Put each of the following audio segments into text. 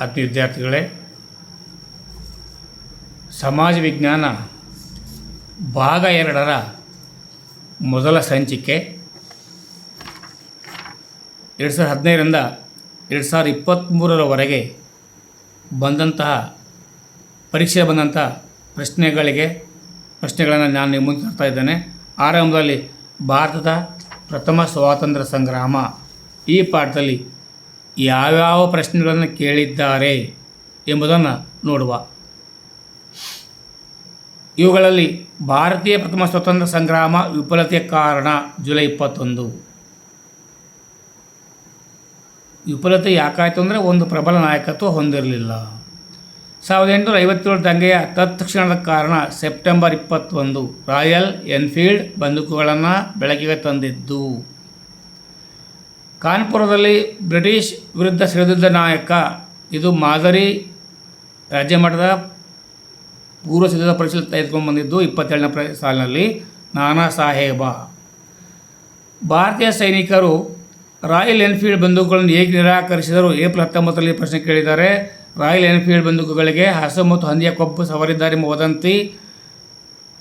ಆತ್ಮೀಯ ವಿದ್ಯಾರ್ಥಿಗಳೇ, ಸಮಾಜ ವಿಜ್ಞಾನ ಭಾಗ ಎರಡರ ಮೊದಲ ಸಂಚಿಕೆ ಎರಡು ಸಾವಿರದ ಹದಿನೈದರಿಂದ ಎರಡು ಸಾವಿರದ ಇಪ್ಪತ್ತ್ಮೂರರವರೆಗೆ ಬಂದಂತಹ ಪರೀಕ್ಷೆ ಬಂದಂಥ ಪ್ರಶ್ನೆಗಳಿಗೆ, ಪ್ರಶ್ನೆಗಳನ್ನು ನಾನು ನಿಮ್ಮ ಮುಂದೆ ತರ್ತಾ ಇದ್ದೇನೆ. ಆರಂಭದಲ್ಲಿ ಭಾರತದ ಪ್ರಥಮ ಸ್ವಾತಂತ್ರ್ಯ ಸಂಗ್ರಾಮ ಈ ಪಾಠದಲ್ಲಿ ಯಾವ್ಯಾವ ಪ್ರಶ್ನೆಗಳನ್ನು ಕೇಳಿದ್ದಾರೆ ಎಂಬುದನ್ನು ನೋಡುವ. ಇವುಗಳಲ್ಲಿ ಭಾರತೀಯ ಪ್ರಥಮ ಸ್ವಾತಂತ್ರ್ಯ ಸಂಗ್ರಾಮ ವಿಫಲತೆಯ ಕಾರಣ ಜುಲೈ ಇಪ್ಪತ್ತೊಂದು. ವಿಫಲತೆ ಯಾಕಾಯಿತು ಅಂದರೆ ಒಂದು ಪ್ರಬಲ ನಾಯಕತ್ವ ಹೊಂದಿರಲಿಲ್ಲ. ಸಾವಿರದ ಎಂಟುನೂರ ಐವತ್ತೇಳು ದಂಗೆಯ ತತ್ಕ್ಷಣದ ಕಾರಣ ಸೆಪ್ಟೆಂಬರ್ ಇಪ್ಪತ್ತೊಂದು ರಾಯಲ್ ಎನ್ಫೀಲ್ಡ್ ಬಂದೂಕುಗಳನ್ನು ಬೆಳಕಿಗೆ ತಂದಿದ್ದು. ಕಾನ್ಪುರದಲ್ಲಿ ಬ್ರಿಟಿಷ್ ವಿರುದ್ಧ ಸಿಡಿದಿದ್ದ ನಾಯಕ, ಇದು ಮಾದರಿ ರಾಜ್ಯ ಮಟ್ಟದ ಪೂರ್ವ ಸಿದ್ಧತಾ ಪರಿಷತ್ ತೆಗೆದುಕೊಂಡು ಬಂದಿದ್ದು ಇಪ್ಪತ್ತೇಳನೇ ಪ್ರ, ಸಾಲಿನಲ್ಲಿ. ನಾನಾ ಸಾಹೇಬ. ಭಾರತೀಯ ಸೈನಿಕರು ರಾಯಲ್ ಎನ್ಫೀಲ್ಡ್ ಬಂದೂಕುಗಳನ್ನು ಹೇಗೆ ನಿರಾಕರಿಸಿದರು? ಏಪ್ರಿಲ್ ಹತ್ತೊಂಬತ್ತರಲ್ಲಿ ಪ್ರಶ್ನೆ ಕೇಳಿದ್ದಾರೆ. ರಾಯಲ್ ಎನ್ಫೀಲ್ಡ್ ಬಂದೂಕುಗಳಿಗೆ ಹಸು ಮತ್ತು ಹಂದಿಯ ಕೊಬ್ಬು ಸವರಿದ್ದಾರೆ ಎಂಬ ವದಂತಿ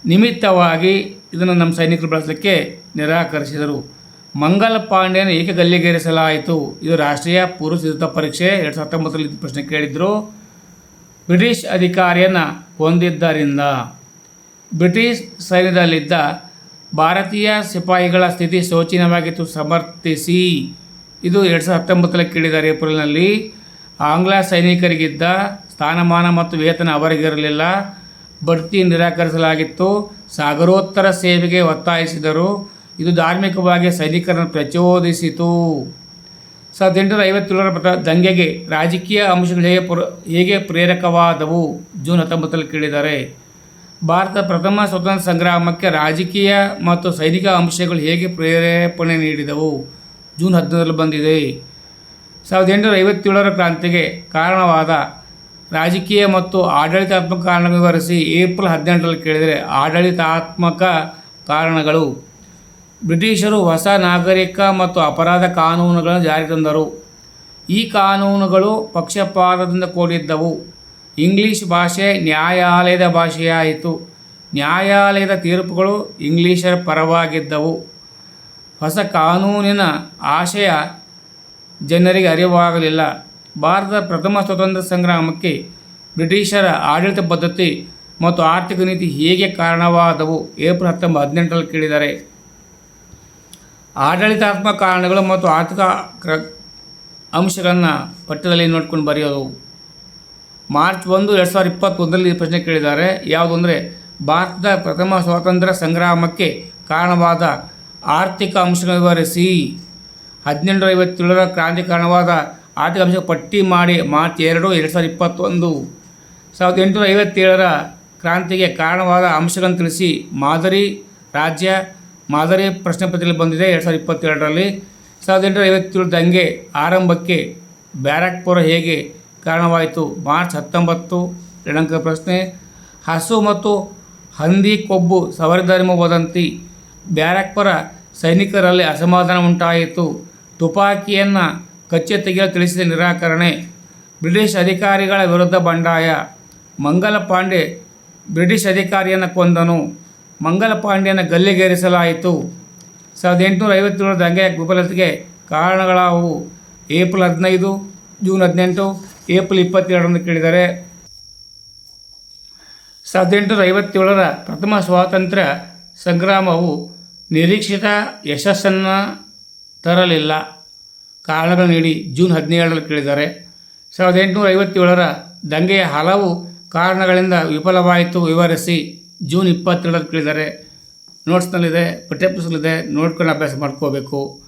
ನಿಮಿತ್ತವಾಗಿ ಇದನ್ನು ನಮ್ಮ ಸೈನಿಕರು ಬಳಸಲಿಕ್ಕೆ ನಿರಾಕರಿಸಿದರು. ಮಂಗಲ ಪಾಂಡ್ಯನ ಏಕೆ ಗಲ್ಲಿಗೇರಿಸಲಾಯಿತು? ಇದು ರಾಷ್ಟ್ರೀಯ ಪೂರ್ವ ಸಿದ್ಧತಾ ಪರೀಕ್ಷೆ ಎರಡು ಸಾವಿರದ ಹತ್ತೊಂಬತ್ತರಲ್ಲಿ ಪ್ರಶ್ನೆ ಕೇಳಿದರು. ಬ್ರಿಟಿಷ್ ಅಧಿಕಾರಿಯನ್ನು ಹೊಂದಿದ್ದರಿಂದ ಬ್ರಿಟಿಷ್ ಸೈನ್ಯದಲ್ಲಿದ್ದ ಭಾರತೀಯ ಸಿಪಾಯಿಗಳ ಸ್ಥಿತಿ ಶೋಚನೀಯವಾಗಿತ್ತು. ಸಮರ್ಥಿಸಿ. ಇದು ಎರಡು ಸಾವಿರದ ಹತ್ತೊಂಬತ್ತರಲ್ಲಿ ಕೇಳಿದ್ದಾರೆ ಏಪ್ರಿಲ್ನಲ್ಲಿ. ಆಂಗ್ಲ ಸೈನಿಕರಿಗಿದ್ದ ಸ್ಥಾನಮಾನ ಮತ್ತು ವೇತನ ಅವರಿಗಿರಲಿಲ್ಲ. ಬಡ್ತಿ ನಿರಾಕರಿಸಲಾಗಿತ್ತು. ಸಾಗರೋತ್ತರ ಸೇವೆಗೆ ಒತ್ತಾಯಿಸಿದರು. ಇದು ಧಾರ್ಮಿಕವಾಗಿ ಸೈನಿಕರನ್ನು ಪ್ರಚೋದಿಸಿತು. ಸಾವಿರದ ಎಂಟುನೂರ ಐವತ್ತೇಳರ ಪ್ರತ ದಂಗೆಗೆ ರಾಜಕೀಯ ಅಂಶಗಳು ಹೇಗೆ ಪುರ, ಹೇಗೆ ಪ್ರೇರಕವಾದವು? ಜೂನ್ ಹತ್ತೊಂಬತ್ತರಲ್ಲಿ ಕೇಳಿದ್ದಾರೆ ಭಾರತ ಪ್ರಥಮ ಸ್ವತಂತ್ರ ಸಂಗ್ರಾಮಕ್ಕೆ ರಾಜಕೀಯ ಮತ್ತು ಸೈನಿಕ ಅಂಶಗಳು ಹೇಗೆ ಪ್ರೇರೇಪಣೆ ನೀಡಿದವು? ಜೂನ್ ಹದಿನೈದರಲ್ಲಿ ಬಂದಿದೆ. ಸಾವಿರದ ಎಂಟುನೂರ ಐವತ್ತೇಳರ ಕ್ರಾಂತಿಗೆ ಕಾರಣವಾದ ರಾಜಕೀಯ ಮತ್ತು ಆಡಳಿತಾತ್ಮಕ ಕಾರಣ ವಿವರಿಸಿ ಏಪ್ರಿಲ್ ಹದಿನೆಂಟರಲ್ಲಿ ಕೇಳಿದರೆ ಆಡಳಿತಾತ್ಮಕ ಕಾರಣಗಳು ಬ್ರಿಟಿಷರು ಹೊಸ ನಾಗರಿಕ ಮತ್ತು ಅಪರಾಧ ಕಾನೂನುಗಳನ್ನು ಜಾರಿ ತಂದರು. ಈ ಕಾನೂನುಗಳು ಪಕ್ಷಪಾತದಿಂದ ಕೂಡಿದ್ದವು. ಇಂಗ್ಲಿಷ್ ಭಾಷೆ ನ್ಯಾಯಾಲಯದ ಭಾಷೆಯಾಯಿತು. ನ್ಯಾಯಾಲಯದ ತೀರ್ಪುಗಳು ಇಂಗ್ಲೀಷರ ಪರವಾಗಿದ್ದವು. ಹೊಸ ಕಾನೂನಿನ ಆಶಯ ಜನರಿಗೆ ಅರಿವಾಗಲಿಲ್ಲ. ಭಾರತದ ಪ್ರಥಮ ಸ್ವತಂತ್ರ ಸಂಗ್ರಾಮಕ್ಕೆ ಬ್ರಿಟಿಷರ ಆಡಳಿತ ಪದ್ಧತಿ ಮತ್ತು ಆರ್ಥಿಕ ನೀತಿ ಹೇಗೆ ಕಾರಣವಾದವು? ಏಪ್ರಿಲ್ ಹತ್ತೊಂಬತ್ತು ಹದಿನೆಂಟರಲ್ಲಿ ಕೇಳಿದ್ದಾರೆ ಆಡಳಿತಾತ್ಮಕ ಕಾರಣಗಳು ಮತ್ತು ಆರ್ಥಿಕ ಕ್ರ ಅಂಶಗಳನ್ನು ಪಠ್ಯದಲ್ಲಿ ನೋಡ್ಕೊಂಡು ಬರೆಯೋದು. ಮಾರ್ಚ್ ಒಂದು, ಎರಡು ಸಾವಿರದ ಇಪ್ಪತ್ತೊಂದರಲ್ಲಿ ಪ್ರಶ್ನೆ ಕೇಳಿದ್ದಾರೆ. ಯಾವುದು ಅಂದರೆ, ಭಾರತದ ಪ್ರಥಮ ಸ್ವಾತಂತ್ರ್ಯ ಸಂಗ್ರಾಮಕ್ಕೆ ಕಾರಣವಾದ ಆರ್ಥಿಕ ಅಂಶಗಳ ವಿವರಿಸಿ. ಹದಿನೆಂಟು ಐವತ್ತೇಳರ ಕ್ರಾಂತಿ ಕಾರಣವಾದ ಆರ್ಥಿಕ ಅಂಶ ಪಟ್ಟಿ ಮಾಡಿ ಮಾರ್ಚ್ ಎರಡು ಎರಡು ಸಾವಿರದ ಇಪ್ಪತ್ತೊಂದು. ಸಾವಿರದ ಎಂಟುನೂರ ಐವತ್ತೇಳರ ಕ್ರಾಂತಿಗೆ ಕಾರಣವಾದ ಅಂಶಗಳನ್ನು ತಿಳಿಸಿ. ಮಾದರಿ, ರಾಜ್ಯ ಮಾದರಿ ಪ್ರಶ್ನೆ ಪತ್ರಿಕೆ ಬಂದಿದೆ ಎರಡು ಸಾವಿರದ ಇಪ್ಪತ್ತೆರಡರಲ್ಲಿ ಸಾವಿರದ ಎಂಟುನೂರ ಐವತ್ತೇಳು ದಂಗೆ ಆರಂಭಕ್ಕೆ ಬ್ಯಾರಕ್ಪುರ ಹೇಗೆ ಕಾರಣವಾಯಿತು? ಮಾರ್ಚ್ ಹತ್ತೊಂಬತ್ತು ಎರಡಂಕ ಪ್ರಶ್ನೆ. ಹಸು ಮತ್ತು ಹಂದಿ ಕೊಬ್ಬು ಸವರಿಧರ್ಮ ವದಂತಿ ಬ್ಯಾರಕ್ಪುರ ಸೈನಿಕರಲ್ಲಿ ಅಸಮಾಧಾನ ಉಂಟಾಯಿತು. ತುಪಾಕಿಯನ್ನು ಕಚ್ಚೆ ತೆಗೆಯಲು ತಿಳಿಸಿದ ನಿರಾಕರಣೆ. ಬ್ರಿಟಿಷ್ ಅಧಿಕಾರಿಗಳ ವಿರುದ್ಧ ಬಂಡಾಯ. ಮಂಗಲ ಪಾಂಡೆ ಬ್ರಿಟಿಷ್ ಅಧಿಕಾರಿಯನ್ನು ಕೊಂದನು. ಮಂಗಲ ಪಾಂಡ್ಯನ ಗಲ್ಲಿಗೇರಿಸಲಾಯಿತು. ಸಾವಿರದ ಎಂಟುನೂರ ಐವತ್ತೇಳರ ದಂಗೆಯ ವಿಫಲತೆಗೆ ಕಾರಣಗಳಾವು. ಏಪ್ರಿಲ್ ಹದಿನೈದು, ಜೂನ್ ಹದಿನೆಂಟು, ಏಪ್ರಿಲ್ ಇಪ್ಪತ್ತೆರಡರಂದು ಕೇಳಿದ್ದಾರೆ ಸಾವಿರದ ಎಂಟುನೂರ ಐವತ್ತೇಳರ ಪ್ರಥಮ ಸ್ವಾತಂತ್ರ್ಯ ಸಂಗ್ರಾಮವು ನಿರೀಕ್ಷಿತ ಯಶಸ್ಸನ್ನು ತರಲಿಲ್ಲ. ಕಾರಣಗಳು ನೀಡಿ ಜೂನ್ ಹದಿನೇಳರಲ್ಲಿ ಕೇಳಿದ್ದಾರೆ ಸಾವಿರದ ಎಂಟುನೂರ ಐವತ್ತೇಳರ ದಂಗೆಯ ಹಲವು ಕಾರಣಗಳಿಂದ ವಿಫಲವಾಯಿತು. ವಿವರಿಸಿ. ಜೂನ್ ಇಪ್ಪತ್ತೇಳರ ಕೇಳಿದ್ದಾರೆ. ನೋಟ್ಸ್ನಲ್ಲಿದೆ, ಪಠ್ಯಪುಸ್ತಕದಲ್ಲಿದೆ, ನೋಡ್ಕೊಂಡು ಅಭ್ಯಾಸ ಮಾಡ್ಕೋಬೇಕು.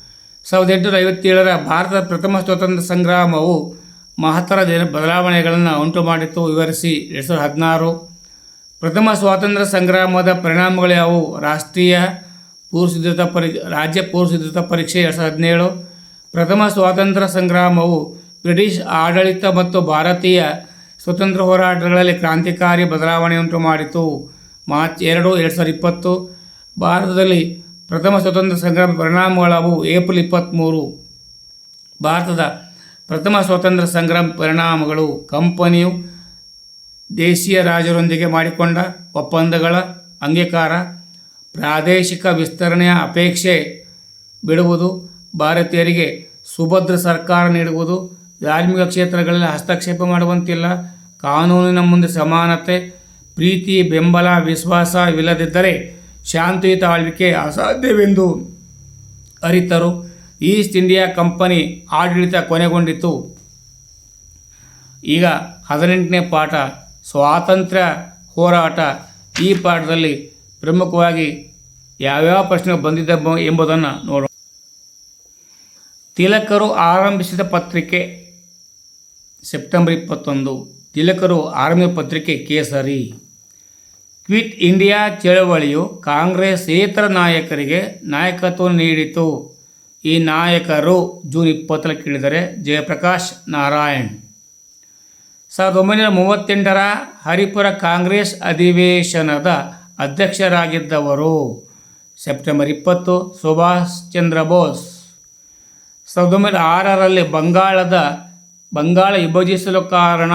ಸಾವಿರದ ಎಂಟುನೂರ ಐವತ್ತೇಳರ ಭಾರತದ ಪ್ರಥಮ ಸ್ವಾತಂತ್ರ್ಯ ಸಂಗ್ರಾಮವು ಮಹತ್ತರ ಬದಲಾವಣೆಗಳನ್ನು ಉಂಟು ಮಾಡಿತ್ತು ವಿವರಿಸಿ ಎರಡು ಸಾವಿರದ ಹದಿನಾರು. ಪ್ರಥಮ ಸ್ವಾತಂತ್ರ್ಯ ಸಂಗ್ರಾಮದ ಪರಿಣಾಮಗಳು ಯಾವುವು? ರಾಷ್ಟ್ರೀಯ ಪೂರ್ವ ಸಿದ್ಧತಾ ಪರಿ, ರಾಜ್ಯ ಪೂರ್ವ ಸಿದ್ಧತಾ ಪರೀಕ್ಷೆ ಎರಡು ಸಾವಿರದ ಹದಿನೇಳು. ಪ್ರಥಮ ಸ್ವಾತಂತ್ರ್ಯ ಸಂಗ್ರಾಮವು ಬ್ರಿಟಿಷ್ ಆಡಳಿತ ಮತ್ತು ಭಾರತೀಯ ಸ್ವತಂತ್ರ ಹೋರಾಟಗಳಲ್ಲಿ ಕ್ರಾಂತಿಕಾರಿ ಬದಲಾವಣೆಯುಂಟು ಮಾಡಿತು. ಮಾರ್ಚ್ ಎರಡು ಎರಡು ಸಾವಿರದ ಇಪ್ಪತ್ತು, ಭಾರತದಲ್ಲಿ ಪ್ರಥಮ ಸ್ವತಂತ್ರ ಸಂಗ್ರಾಮ ಪರಿಣಾಮಗಳಾವು ಏಪ್ರಿಲ್ ಇಪ್ಪತ್ತ್ಮೂರು ಭಾರತದ ಪ್ರಥಮ ಸ್ವಾತಂತ್ರ್ಯ ಸಂಗ್ರಾಮ ಪರಿಣಾಮಗಳು ಕಂಪನಿಯು ದೇಶೀಯ ರಾಜರೊಂದಿಗೆ ಮಾಡಿಕೊಂಡ ಒಪ್ಪಂದಗಳ ಅಂಗೀಕಾರ, ಪ್ರಾದೇಶಿಕ ವಿಸ್ತರಣೆಯ ಅಪೇಕ್ಷೆ ಬಿಡುವುದು, ಭಾರತೀಯರಿಗೆ ಸುಭದ್ರ ಸರ್ಕಾರ ನೀಡುವುದು, ಧಾರ್ಮಿಕ ಕ್ಷೇತ್ರಗಳಲ್ಲಿ ಹಸ್ತಕ್ಷೇಪ ಮಾಡುವಂತಿಲ್ಲ, ಕಾನೂನಿನ ಮುಂದೆ ಸಮಾನತೆ ಪ್ರೀತಿ, ಬೆಂಬಲ ವಿಶ್ವಾಸವಿಲ್ಲದಿದ್ದರೆ ಶಾಂತಿಯುತ ಆಳ್ವಿಕೆ ಅಸಾಧ್ಯವೆಂದು ಅರಿತರು. ಈಸ್ಟ್ ಇಂಡಿಯಾ ಕಂಪನಿ ಆಡಳಿತ ಕೊನೆಗೊಂಡಿತು ಈಗ ಹದಿನೆಂಟನೇ ಪಾಠ, ಸ್ವಾತಂತ್ರ್ಯ ಹೋರಾಟ. ಈ ಪಾಠದಲ್ಲಿ ಪ್ರಮುಖವಾಗಿ ಯಾವ್ಯಾವ ಪ್ರಶ್ನೆ ಬಂದಿದ್ದ ಎಂಬ- ಎಂಬುದನ್ನು ನೋಡೋಣ. ತಿಲಕರು ಆರಂಭಿಸಿದ ಪತ್ರಿಕೆ ಸೆಪ್ಟೆಂಬರ್ ಇಪ್ಪತ್ತೊಂದು. ತಿಲಕರು ಆರಂಭಿಸಿದ ಪತ್ರಿಕೆ ಕೇಸರಿ. ಕ್ವಿಟ್ ಇಂಡಿಯಾ ಚಳವಳಿಯು ಕಾಂಗ್ರೆಸ್ಸೇತರ ನಾಯಕರಿಗೆ ನಾಯಕತ್ವ ನೀಡಿತು. ಈ ನಾಯಕರು ಜೂನ್ ಇಪ್ಪತ್ತರಲ್ಲಿ ಕೇಳಿದರೆ ಜಯಪ್ರಕಾಶ್ ನಾರಾಯಣ್. ಸಾವಿರದ ಒಂಬೈನೂರ ಮೂವತ್ತೆಂಟರ ಹರಿಪುರ ಕಾಂಗ್ರೆಸ್ ಅಧಿವೇಶನದ ಅಧ್ಯಕ್ಷರಾಗಿದ್ದವರು ಸೆಪ್ಟೆಂಬರ್ ಇಪ್ಪತ್ತು ಸುಭಾಷ್ ಚಂದ್ರ ಬೋಸ್. ಸಾವಿರದ ಒಂಬೈನೂರ ಆರರಲ್ಲಿ ಬಂಗಾಳದ, ಬಂಗಾಳ ವಿಭಜಿಸಲು ಕಾರಣ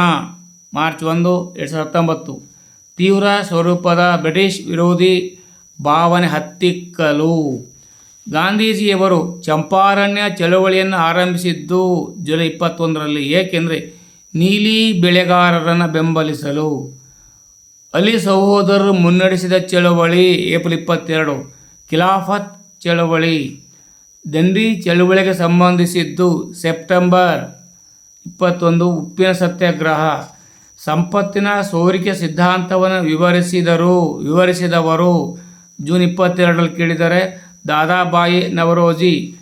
ಮಾರ್ಚ್ ಒಂದು, ಎರಡು ಸಾವಿರದ ಹತ್ತೊಂಬತ್ತು. ತೀವ್ರ ಸ್ವರೂಪದ ಬ್ರಿಟಿಷ್ ವಿರೋಧಿ ಭಾವನೆ ಹತ್ತಿಕ್ಕಲು. ಗಾಂಧೀಜಿಯವರು ಚಂಪಾರಣ್ಯ ಚಳವಳಿಯನ್ನು ಆರಂಭಿಸಿದ್ದು ಜುಲೈ ಇಪ್ಪತ್ತೊಂದರಲ್ಲಿ, ಏಕೆಂದರೆ ನೀಲಿ ಬೆಳೆಗಾರರನ್ನು ಬೆಂಬಲಿಸಲು. ಅಲಿ ಸಹೋದರರು ಮುನ್ನಡೆಸಿದ ಚಳವಳಿ ಏಪ್ರಿಲ್ ಇಪ್ಪತ್ತೆರಡು, ಖಿಲಾಫತ್ ಚಳವಳಿ. ದಂಡಿ ಚಳವಳಿಗೆ ಸಂಬಂಧಿಸಿದ್ದು ಸೆಪ್ಟೆಂಬರ್ ಇಪ್ಪತ್ತೊಂದು, ಉಪ್ಪಿನ ಸತ್ಯಾಗ್ರಹ. ಸಂಪತ್ತಿನ ಸೋರಿಕೆ ಸಿದ್ಧಾಂತವನ್ನು ವಿವರಿಸಿದರು, ವಿವರಿಸಿದವರು ಜೂನ್ ಇಪ್ಪತ್ತೆರಡರಲ್ಲಿ ಕೇಳಿದರೆ, ದಾದಾಬಾಯಿ ನವರೋಜಿ,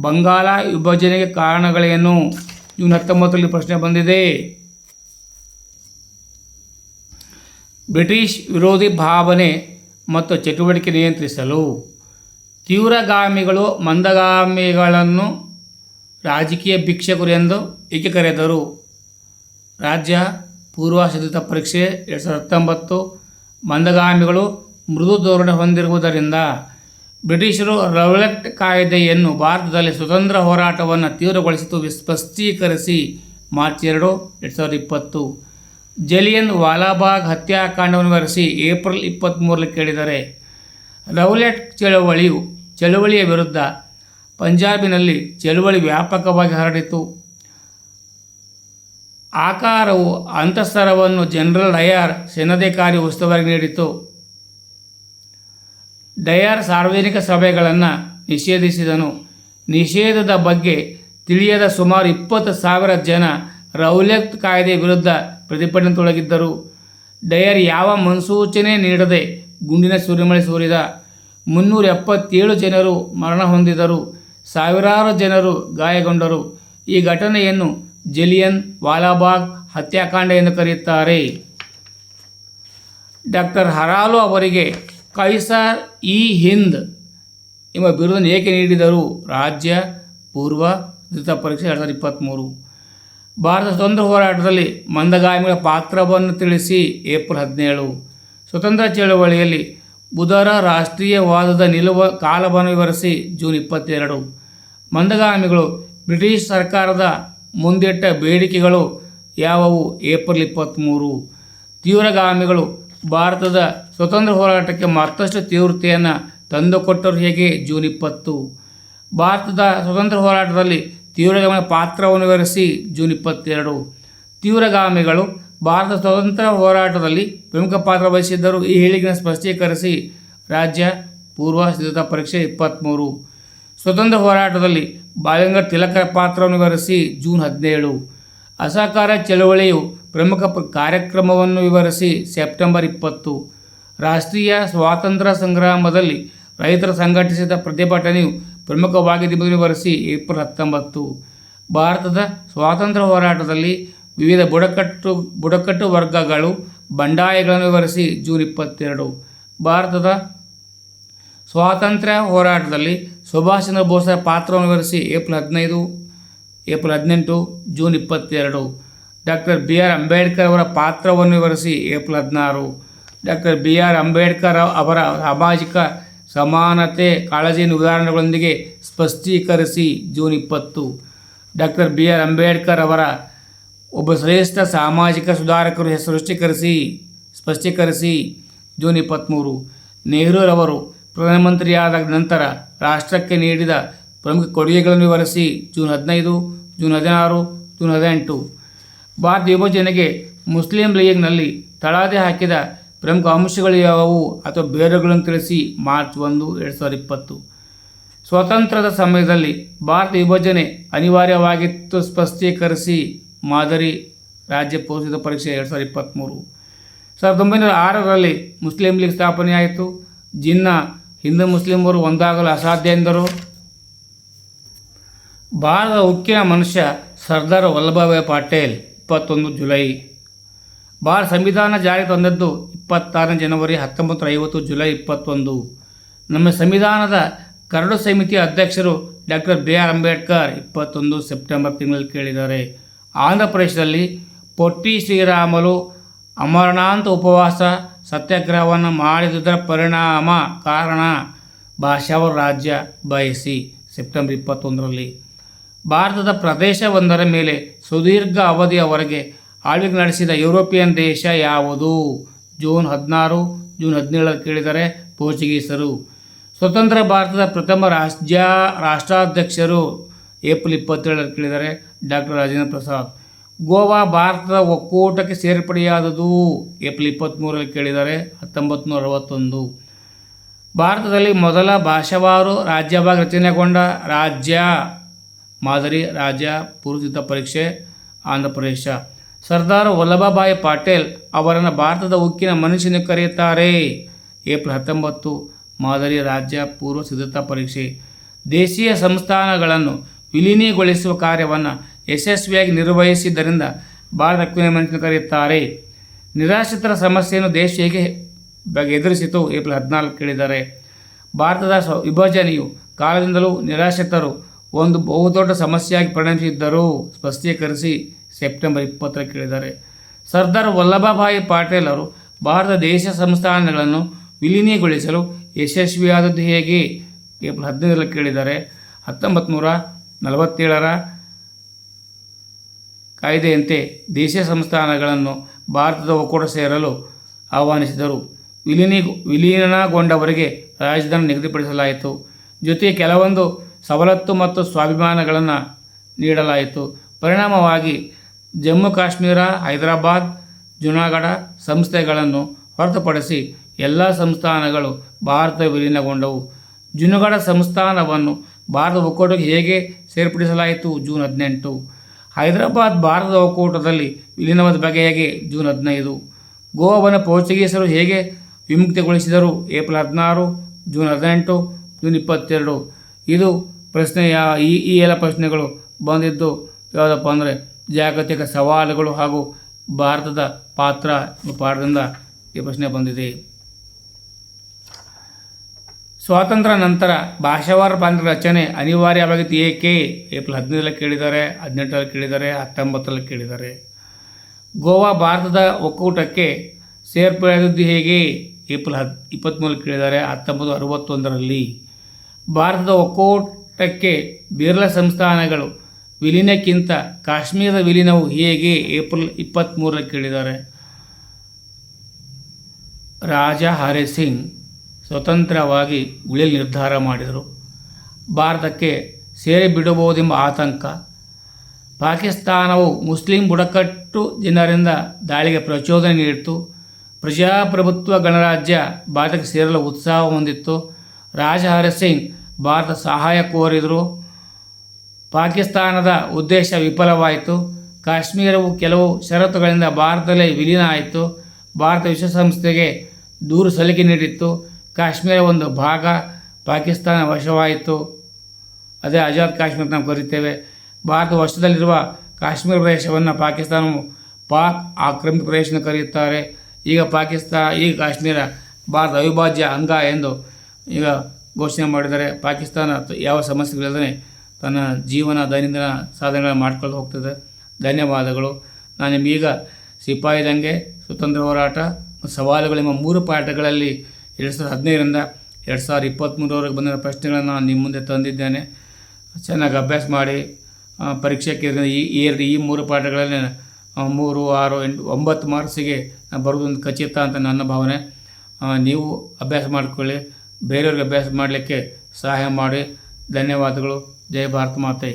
ಬಂಗಾಳ ವಿಭಜನೆಗೆ ಕಾರಣಗಳೇನು? ಜೂನ್ ಹತ್ತೊಂಬತ್ತರಲ್ಲಿ ಪ್ರಶ್ನೆ ಬಂದಿದೆ. ಬ್ರಿಟಿಷ್ ವಿರೋಧಿ ಭಾವನೆ ಮತ್ತು ಚಟುವಟಿಕೆ ನಿಯಂತ್ರಿಸಲು ತೀವ್ರಗಾಮಿಗಳು ಮಂದಗಾಮಿಗಳನ್ನು ರಾಜಕೀಯ ಭಿಕ್ಷಕರು ಎಂದು ಏಕೆ ಕರೆದರು? ರಾಜ್ಯ ಪೂರ್ವ ಸಿದ್ಧತಾ ಪರೀಕ್ಷೆ ಎರಡು ಸಾವಿರದ ಹತ್ತೊಂಬತ್ತು ಮಂದಗಾಮಿಗಳು ಮೃದು ಧೋರಣೆ ಹೊಂದಿರುವುದರಿಂದ ಬ್ರಿಟಿಷರು ರೌಲೆಟ್ ಕಾಯ್ದೆಯನ್ನು ಭಾರತದಲ್ಲಿ ಸ್ವತಂತ್ರ ಹೋರಾಟವನ್ನು ತೀವ್ರಗೊಳಿಸಿತು ಸ್ಪಷ್ಟೀಕರಿಸಿ ಮಾರ್ಚ್ ಎರಡು ಎರಡು ಸಾವಿರದ ಇಪ್ಪತ್ತು. ಜಲಿಯನ್ ವಾಲಾಬಾಗ್ ಹತ್ಯಾಕಾಂಡವನ್ನು ವಿವರಿಸಿ ಏಪ್ರಿಲ್ ಇಪ್ಪತ್ತ್ಮೂರಲ್ಲಿ ಕೇಳಿದರೆ, ರೌಲೆಟ್ ಚಳವಳಿಯು, ಚಳವಳಿಯ ವಿರುದ್ಧ ಪಂಜಾಬಿನಲ್ಲಿ ಚಳವಳಿ ವ್ಯಾಪಕವಾಗಿ ಹರಡಿತು. ಆಕಾರವು ಅಂತಸ್ತರವನ್ನು ಜನರಲ್ ಡಯರ್ ಸೇನಾಧಿಕಾರಿ ಉಸ್ತುವಾರಿ ನೀಡಿತು ಡಯರ್ ಸಾರ್ವಜನಿಕ ಸಭೆಗಳನ್ನು ನಿಷೇಧಿಸಿದನು. ನಿಷೇಧದ ಬಗ್ಗೆ ತಿಳಿಯದ ಸುಮಾರು ಇಪ್ಪತ್ತು ಸಾವಿರ ಜನ ರೌಲೆಟ್ ಕಾಯ್ದೆ ವಿರುದ್ಧ ಪ್ರತಿಭಟನೆ ತೊಡಗಿದ್ದರು ಡಯರ್ ಯಾವ ಮುನ್ಸೂಚನೆ ನೀಡದೆ ಗುಂಡಿನ ಸುರಿಮಳೆ ಸುರಿದ. ಮುನ್ನೂರ ಎಪ್ಪತ್ತೇಳು ಜನರು ಮರಣ ಹೊಂದಿದರು. ಸಾವಿರಾರು ಜನರು ಗಾಯಗೊಂಡರು. ಈ ಘಟನೆಯನ್ನು ಜಲಿಯನ್ ವಾಲಾಬಾಗ್ ಹತ್ಯಾಕಾಂಡ ಎಂದು ಕರೆಯುತ್ತಾರೆ. ಡಾಕ್ಟರ್ ಹರಾಲು ಅವರಿಗೆ ಕೈಸರ್ ಇ. ಹಿಂದ್ ಎಂಬ ಬಿರುದನ್ನು ಏಕೆ ನೀಡಿದರು? ರಾಜ್ಯ ಪೂರ್ವ ದ್ವಿತ ಪರೀಕ್ಷೆ ಎರಡು ಸಾವಿರದ ಇಪ್ಪತ್ತ್ಮೂರು ಭಾರತ ಸ್ವತಂತ್ರ ಹೋರಾಟದಲ್ಲಿ ಮಂದಗಾಮಿಗಳ ಪಾತ್ರವನ್ನು ತಿಳಿಸಿ ಏಪ್ರಿಲ್ ಹದಿನೇಳು. ಸ್ವತಂತ್ರ ಚಳವಳಿಯಲ್ಲಿ ಬುಧರ ರಾಷ್ಟ್ರೀಯವಾದದ ನಿಲುವ ಕಾಲವನ್ನು ವಿವರಿಸಿ ಜೂನ್ ಇಪ್ಪತ್ತೆರಡು. ಮಂದಗಾಮಿಗಳು ಬ್ರಿಟಿಷ್ ಸರ್ಕಾರದ ಮುಂದಿಟ್ಟ ಬೇಡಿಕೆಗಳು ಯಾವುವು? ಏಪ್ರಿಲ್ ಇಪ್ಪತ್ತ್ಮೂರು ತೀವ್ರಗಾಮಿಗಳು. ಭಾರತದ ಸ್ವತಂತ್ರ ಹೋರಾಟಕ್ಕೆ ಮತ್ತಷ್ಟು ತೀವ್ರತೆಯನ್ನು ತಂದುಕೊಟ್ಟರು ಹೇಗೆ? ಜೂನ್ ಇಪ್ಪತ್ತು. ಭಾರತದ ಸ್ವತಂತ್ರ ಹೋರಾಟದಲ್ಲಿ ತೀವ್ರಗಾಮಿ ಪಾತ್ರವನ್ನು ವಿವರಿಸಿ ಜೂನ್ ಇಪ್ಪತ್ತೆರಡು. ತೀವ್ರಗಾಮಿಗಳು ಭಾರತ ಸ್ವತಂತ್ರ ಹೋರಾಟದಲ್ಲಿ ಪ್ರಮುಖ ಪಾತ್ರ ವಹಿಸಿದ್ದರು. ಈ ಹೇಳಿಕೆಯನ್ನು ಸ್ಪಷ್ಟೀಕರಿಸಿ ರಾಜ್ಯ ಪೂರ್ವ ಸಿದ್ಧತಾ ಪರೀಕ್ಷೆ ಇಪ್ಪತ್ತ್ಮೂರು ಸ್ವತಂತ್ರ ಹೋರಾಟದಲ್ಲಿ ಬಾಲಗಂಗಾಧರ ತಿಲಕರ ಪಾತ್ರವನ್ನು ವಿವರಿಸಿ ಜೂನ್ ಹದಿನೇಳು. ಅಸಹಕಾರ ಚಳವಳಿಯು ಪ್ರಮುಖ ಕಾರ್ಯಕ್ರಮವನ್ನು ವಿವರಿಸಿ ಸೆಪ್ಟೆಂಬರ್ ಇಪ್ಪತ್ತು. ರಾಷ್ಟ್ರೀಯ ಸ್ವಾತಂತ್ರ್ಯ ಸಂಗ್ರಾಮದಲ್ಲಿ ರೈತರು ಸಂಘಟಿಸಿದ ಪ್ರತಿಭಟನೆಯು ಪ್ರಮುಖವಾಗಿದೆ ಎಂಬುದನ್ನು ವಿವರಿಸಿ ಏಪ್ರಿಲ್ ಹತ್ತೊಂಬತ್ತು. ಭಾರತದ ಸ್ವಾತಂತ್ರ್ಯ ಹೋರಾಟದಲ್ಲಿ ವಿವಿಧ ಬುಡಕಟ್ಟು ಬುಡಕಟ್ಟು ವರ್ಗಗಳು ಬಂಡಾಯಗಳನ್ನು ವಿವರಿಸಿ ಜೂನ್ ಇಪ್ಪತ್ತೆರಡು. ಭಾರತದ ಸ್ವಾತಂತ್ರ್ಯ ಹೋರಾಟದಲ್ಲಿ ಸುಭಾಷ್ ಚಂದ್ರ ಬೋಸರ ಪಾತ್ರವನ್ನು ವಿವರಿಸಿ ಏಪ್ರಿಲ್ ಹದಿನೈದು, ಏಪ್ರಿಲ್ ಹದಿನೆಂಟು, ಜೂನ್ ಇಪ್ಪತ್ತೆರಡು. ಡಾಕ್ಟರ್ ಬಿ ಆರ್ ಅಂಬೇಡ್ಕರ್ ಅವರ ಪಾತ್ರವನ್ನು ವಿವರಿಸಿ ಏಪ್ರಿಲ್ ಹದಿನಾರು. ಡಾಕ್ಟರ್ ಬಿ ಆರ್ ಅಂಬೇಡ್ಕರ್ ಅವರ ಸಾಮಾಜಿಕ ಸಮಾನತೆ ಕಾಳಜಿಯ ಉದಾಹರಣೆಗಳೊಂದಿಗೆ ಸ್ಪಷ್ಟೀಕರಿಸಿ ಜೂನ್ ಇಪ್ಪತ್ತು. ಡಾಕ್ಟರ್ ಬಿ ಆರ್ ಅಂಬೇಡ್ಕರ್ ಅವರ ಒಬ್ಬ ಶ್ರೇಷ್ಠ ಸಾಮಾಜಿಕ ಸುಧಾರಕರು ಸೃಷ್ಟೀಕರಿಸಿ, ಸ್ಪಷ್ಟೀಕರಿಸಿ ಜೂನ್ ಇಪ್ಪತ್ತ್ಮೂರು. ನೆಹರೂರವರು ಪ್ರಧಾನಮಂತ್ರಿಯಾದ ನಂತರ ರಾಷ್ಟ್ರಕ್ಕೆ ನೀಡಿದ ಪ್ರಮುಖ ಕೊಡುಗೆಗಳನ್ನು ವಿವರಿಸಿ ಜೂನ್ ಹದಿನೈದು, ಜೂನ್ ಹದಿನಾರು, ಜೂನ್ ಹದಿನೆಂಟು. ಭಾರತ ವಿಭಜನೆಗೆ ಮುಸ್ಲಿಂ ಲೀಗ್ನಲ್ಲಿ ತಳಾದೆ ಹಾಕಿದ ಪ್ರಮುಖ ಅಂಶಗಳು ಯಾವುವು ಅಥವಾ ಬೇರುಗಳನ್ನು ತಿಳಿಸಿ ಮಾರ್ಚ್ ಒಂದು, ಎರಡು ಸಾವಿರದ ಇಪ್ಪತ್ತು. ಸ್ವಾತಂತ್ರ್ಯದ ಸಮಯದಲ್ಲಿ ಭಾರತ ವಿಭಜನೆ ಅನಿವಾರ್ಯವಾಗಿತ್ತು ಸ್ಪಷ್ಟೀಕರಿಸಿ ಮಾದರಿ ರಾಜ್ಯ ಪೋಷಿತ ಪರೀಕ್ಷೆ ಎರಡು ಸಾವಿರದ ಇಪ್ಪತ್ತ್ಮೂರು ಸಾವಿರದ ಒಂಬೈನೂರ ಆರರಲ್ಲಿ ಮುಸ್ಲಿಂ ಲೀಗ್ ಸ್ಥಾಪನೆಯಾಯಿತು. ಜಿನ್ನಾ ಹಿಂದೂ ಮುಸ್ಲಿಮರು ಒಂದಾಗಲು ಅಸಾಧ್ಯ ಎಂದರು. ಭಾರತದ ಉಕ್ಕಿನ ಮನುಷ್ಯ ಸರ್ದಾರ್ ವಲ್ಲಭಭಾಯ್ ಪಟೇಲ್, ಇಪ್ಪತ್ತೊಂದು ಜುಲೈ. ಭಾರತ ಸಂವಿಧಾನ ಜಾರಿಗೆ ತಂದದ್ದು ಇಪ್ಪತ್ತಾರನೇ ಜನವರಿ ಹತ್ತೊಂಬತ್ತು ಐವತ್ತು ಜುಲೈ ಇಪ್ಪತ್ತೊಂದು. ನಮ್ಮ ಸಂವಿಧಾನದ ಕರಡು ಸಮಿತಿಯ ಅಧ್ಯಕ್ಷರು ಡಾಕ್ಟರ್ ಬಿ. ಆರ್. ಅಂಬೇಡ್ಕರ್ ಇಪ್ಪತ್ತೊಂದು ಸೆಪ್ಟೆಂಬರ್ ತಿಂಗಳಲ್ಲಿ ಕೇಳಿದ್ದಾರೆ. ಆಂಧ್ರ ಪ್ರದೇಶದಲ್ಲಿ ಪೊಟ್ಟಿ ಶ್ರೀರಾಮಲು ಅಮರನಾಂತ ಉಪವಾಸ ಸತ್ಯಾಗ್ರಹವನ್ನು ಮಾಡಿದುದರ ಪರಿಣಾಮ ಕಾರಣ ಭಾಷಾವರ ರಾಜ್ಯ ಬಯಸಿ ಸೆಪ್ಟೆಂಬರ್ ಇಪ್ಪತ್ತೊಂದರಲ್ಲಿ. ಭಾರತದ ಪ್ರದೇಶವೊಂದರ ಮೇಲೆ ಸುದೀರ್ಘ ಅವಧಿಯವರೆಗೆ ಆಳ್ವಿಕೆ ನಡೆಸಿದ ಯುರೋಪಿಯನ್ ದೇಶ ಯಾವುದು? ಜೂನ್ ಹದಿನಾರು, ಜೂನ್ ಹದಿನೇಳರ ಕೇಳಿದರೆ ಪೋರ್ಚುಗೀಸರು. ಸ್ವತಂತ್ರ ಭಾರತದ ಪ್ರಥಮ ರಾಜ್ಯ ರಾಷ್ಟ್ರಾಧ್ಯಕ್ಷರು ಏಪ್ರಿಲ್ ಇಪ್ಪತ್ತೇಳರ ಕೇಳಿದರೆ ಡಾಕ್ಟರ್ ರಾಜೇಂದ್ರ ಪ್ರಸಾದ್. ಗೋವಾ ಭಾರತದ ಒಕ್ಕೂಟಕ್ಕೆ ಸೇರ್ಪಡೆಯಾದದು ಏಪ್ರಿಲ್ ಇಪ್ಪತ್ತ್ಮೂರರಲ್ಲಿ ಕೇಳಿದ್ದಾರೆ ಹತ್ತೊಂಬತ್ತು ನೂರ ಅರವತ್ತೊಂದು. ಭಾರತದಲ್ಲಿ ಮೊದಲ ಭಾಷಾವಾರು ರಾಜ್ಯವಾಗಿ ರಚನೆಗೊಂಡ ರಾಜ್ಯ ಮಾದರಿ ರಾಜ್ಯ ಪೂರ್ವಸಿದ್ಧ ಪರೀಕ್ಷೆ, ಆಂಧ್ರ ಪ್ರದೇಶ. ಸರ್ದಾರ್ ವಲ್ಲಭಭಾಯಿ ಪಾಟೇಲ್ ಅವರನ್ನು ಭಾರತದ ಉಕ್ಕಿನ ಮನುಷ್ಯನ ಕರೆಯುತ್ತಾರೆ. ಏಪ್ರಿಲ್ ಹತ್ತೊಂಬತ್ತು, ಮಾದರಿ ರಾಜ್ಯ ಪೂರ್ವ ಸಿದ್ಧತಾ ಪರೀಕ್ಷೆ. ದೇಶೀಯ ಸಂಸ್ಥಾನಗಳನ್ನು ವಿಲೀನಗೊಳಿಸುವ ಕಾರ್ಯವನ್ನು ಯಶಸ್ವಿಯಾಗಿ ನಿರ್ವಹಿಸಿದ್ದರಿಂದ ಭಾರತ ಮನುಷ್ಯನ ಕರೆಯುತ್ತಾರೆ. ನಿರಾಶ್ರಿತರ ಸಮಸ್ಯೆಯನ್ನು ದೇಶ ಹೇಗೆ ಎದುರಿಸಿತು ಏಪ್ರಿಲ್ ಹದಿನಾಲ್ಕು ಕೇಳಿದ್ದಾರೆ ಭಾರತದ ಸ ವಿಭಜನೆಯು ಕಾಲದಿಂದಲೂ ನಿರಾಶ್ರಿತರು ಒಂದು ಬಹುದೊಡ್ಡ ಸಮಸ್ಯೆಯಾಗಿ ಪರಿಣಮಿಸಿದ್ದರು ಸ್ಪಷ್ಟೀಕರಿಸಿ ಸೆಪ್ಟೆಂಬರ್ ಇಪ್ಪತ್ತರ ಕೇಳಿದ್ದಾರೆ ಸರ್ದಾರ್ ವಲ್ಲಭಭಾಯಿ ಪಾಟೇಲ್ ಅವರು ಭಾರತ ದೇಶ ಸಂಸ್ಥಾನಗಳನ್ನು ವಿಲೀನಗೊಳಿಸಲು ಯಶಸ್ವಿಯಾದದ್ದು ಹೇಗೆ? ಏಪ್ರಿಲ್ ಹದಿನೈದರಲ್ಲಿ ಕೇಳಿದ್ದಾರೆ ಹತ್ತೊಂಬತ್ತು ನೂರ ನಲವತ್ತೇಳರ ಕಾಯ್ದೆಯಂತೆ ದೇಶೀಯ ಸಂಸ್ಥಾನಗಳನ್ನು ಭಾರತದ ಒಕ್ಕೂಟ ಸೇರಲು ಆಹ್ವಾನಿಸಿದರು. ವಿಲೀನಿ ವಿಲೀನಗೊಂಡವರಿಗೆ ರಾಜಧಾನಿ ನಿಗದಿಪಡಿಸಲಾಯಿತು. ಜೊತೆಗೆ ಕೆಲವೊಂದು ಸವಲತ್ತು ಮತ್ತು ಸ್ವಾಭಿಮಾನಗಳನ್ನು ನೀಡಲಾಯಿತು. ಪರಿಣಾಮವಾಗಿ ಜಮ್ಮು ಕಾಶ್ಮೀರ, ಹೈದರಾಬಾದ್, ಜುನಾಗಢ ಸಂಸ್ಥೆಗಳನ್ನು ಹೊರತುಪಡಿಸಿ ಎಲ್ಲ ಸಂಸ್ಥಾನಗಳು ಭಾರತ ವಿಲೀನಗೊಂಡವು. ಜುನಗಢ ಸಂಸ್ಥಾನವನ್ನು ಭಾರತ ಒಕ್ಕೂಟಕ್ಕೆ ಹೇಗೆ ಸೇರ್ಪಡಿಸಲಾಯಿತು? ಜೂನ್ ಹದಿನೆಂಟು. ಹೈದರಾಬಾದ್ ಭಾರತದ ಒಕ್ಕೂಟದಲ್ಲಿ ವಿಲೀನವಾದ ಬಗೆಯಾಗಿ ಜೂನ್ ಹದಿನೈದು. ಗೋವಾವನ್ನು ಪೋರ್ಚುಗೀಸರು ಹೇಗೆ ವಿಮುಕ್ತಿಗೊಳಿಸಿದರು? ಏಪ್ರಿಲ್ ಹದಿನಾರು, ಜೂನ್ ಹದಿನೆಂಟು, ಜೂನ್ ಇಪ್ಪತ್ತೆರಡು. ಇದು ಪ್ರಶ್ನೆಯ ಈ ಈ ಎಲ್ಲ ಪ್ರಶ್ನೆಗಳು ಬಂದಿದ್ದು ಯಾವುದಪ್ಪ ಅಂದರೆ ಜಾಗತಿಕ ಸವಾಲುಗಳು ಹಾಗೂ ಭಾರತದ ಪಾತ್ರ ಪಾಠದಿಂದ ಈ ಪ್ರಶ್ನೆ ಬಂದಿದೆ. ಸ್ವಾತಂತ್ರ್ಯ ನಂತರ ಭಾಷಾವಾರ ಪ್ರಾಂತ್ಯ ರಚನೆ ಅನಿವಾರ್ಯವಾಗಿತ್ತು. ಏಕೆ? ಏಪ್ರಿಲ್ ಹದಿನೈದರಲ್ಲಿ ಕೇಳಿದ್ದಾರೆ, ಹದಿನೆಂಟರಲ್ಲಿ ಕೇಳಿದ್ದಾರೆ, ಹತ್ತೊಂಬತ್ತರಲ್ಲಿ ಕೇಳಿದ್ದಾರೆ. ಗೋವಾ ಭಾರತದ ಒಕ್ಕೂಟಕ್ಕೆ ಸೇರ್ಪಡೆಯಾದದ್ದು ಹೇಗೆ? ಏಪ್ರಿಲ್ ಹದ್ ಇಪ್ಪತ್ತ್ಮೂರಲ್ಲಿ ಕೇಳಿದ್ದಾರೆ, ಹತ್ತೊಂಬತ್ತು ಅರವತ್ತೊಂದರಲ್ಲಿ. ಭಾರತದ ಒಕ್ಕೂಟಕ್ಕೆ ಬಿರ್ಲಾ ಸಂಸ್ಥಾನಗಳು, ವಿಲೀನಕ್ಕಿಂತ ಕಾಶ್ಮೀರದ ವಿಲೀನವು ಹೇಗೆ? ಏಪ್ರಿಲ್ ಇಪ್ಪತ್ತ್ಮೂರಲ್ಲಿ ಕೇಳಿದ್ದಾರೆ. ರಾಜ ಹರಿ ಸಿಂಗ್ ಸ್ವತಂತ್ರವಾಗಿ ಉಳಿಯಲು ನಿರ್ಧಾರ ಮಾಡಿದರು. ಭಾರತಕ್ಕೆ ಸೇರಿ ಬಿಡಬಹುದೆಂಬ ಆತಂಕ. ಪಾಕಿಸ್ತಾನವು ಮುಸ್ಲಿಂ ಬುಡಕಟ್ಟು ಜನರಿಂದ ದಾಳಿಗೆ ಪ್ರಚೋದನೆ ನೀಡಿತು ಪ್ರಜಾಪ್ರಭುತ್ವ ಗಣರಾಜ್ಯ ಭಾರತಕ್ಕೆ ಸೇರಲು ಉತ್ಸಾಹ ಹೊಂದಿತ್ತು. ರಾಜ ಹರಸಿಂಗ್ ಭಾರತ ಸಹಾಯ ಕೋರಿದರು. ಪಾಕಿಸ್ತಾನದ ಉದ್ದೇಶ ವಿಫಲವಾಯಿತು. ಕಾಶ್ಮೀರವು ಕೆಲವು ಷರತ್ತುಗಳಿಂದ ಭಾರತದಲ್ಲಿ ವಿಲೀನ ಆಯಿತು. ಭಾರತ ವಿಶ್ವಸಂಸ್ಥೆಗೆ ದೂರು ಸಲಿಕೆ ನೀಡಿತ್ತು. ಕಾಶ್ಮೀರ ಒಂದು ಭಾಗ. ಪಾಕಿಸ್ತಾನ ವಶವಾಯಿತು. ಅದೇ ಆಜಾದ್ ಕಾಶ್ಮೀರ ನಾವು ಕರಿತೇವೆ. ಭಾರತ ವಶದಲ್ಲಿರುವ ಕಾಶ್ಮೀರ ಪ್ರದೇಶವನ್ನು ಪಾಕಿಸ್ತಾನವು ಪಾಕ್ ಆಕ್ರಮಿತ ಪ್ರದೇಶ ಕರೆಯುತ್ತಾರೆ. ಈಗ ಪಾಕಿಸ್ತಾನ ಈಗ ಕಾಶ್ಮೀರ ಭಾರತ ಅವಿಭಾಜ್ಯ ಅಂಗ ಎಂದು ಈಗ ಘೋಷಣೆ ಮಾಡಿದರೆ ಪಾಕಿಸ್ತಾನ ಯಾವ ಸಮಸ್ಯೆಗಳಿಲ್ಲದೆ ತನ್ನ ಜೀವನ, ದೈನಂದಿನ ಸಾಧನೆಗಳನ್ನು ಮಾಡ್ಕೊಂಡು ಹೋಗ್ತದೆ. ಧನ್ಯವಾದಗಳು. ನಾನು ನಿಮಗೀಗ ಸಿಪಾಯಿ ದಂಗೆ, ಸ್ವತಂತ್ರ ಹೋರಾಟ ಮತ್ತು ಸವಾಲುಗಳು ಎಂಬ ಮೂರು ಪಾಠಗಳಲ್ಲಿ ಎರಡು ಸಾವಿರದ ಹದಿನೈದರಿಂದ ಎರಡು ಸಾವಿರದ ಇಪ್ಪತ್ತ್ಮೂರವರೆಗೆ ಬಂದಿರೋ ಪ್ರಶ್ನೆಗಳನ್ನು ನಾನು ನಿಮ್ಮ ಮುಂದೆ ತಂದಿದ್ದೇನೆ. ಚೆನ್ನಾಗಿ ಅಭ್ಯಾಸ ಮಾಡಿ ಆ, ಪರೀಕ್ಷೆ ಕೇಂದ್ರ ಈ ಎರಡು ಈ ಮೂರು ಪಾಠಗಳಲ್ಲಿ ಮೂರು ಆರು ಎಂಟು ಒಂಬತ್ತು ಮಾರ್ಕ್ಸಿಗೆ ಬರೋದೊಂದು ಖಚಿತ ಅಂತ ನನ್ನ ಭಾವನೆ. ನೀವು ಅಭ್ಯಾಸ ಮಾಡಿಕೊಳ್ಳಿ ಬೇರೆಯವ್ರಿಗೆ ಅಭ್ಯಾಸ ಮಾಡಲಿಕ್ಕೆ ಸಹಾಯ ಮಾಡಿ. ಧನ್ಯವಾದಗಳು. ಜಯ ಭಾರತ ಮಾತೆ.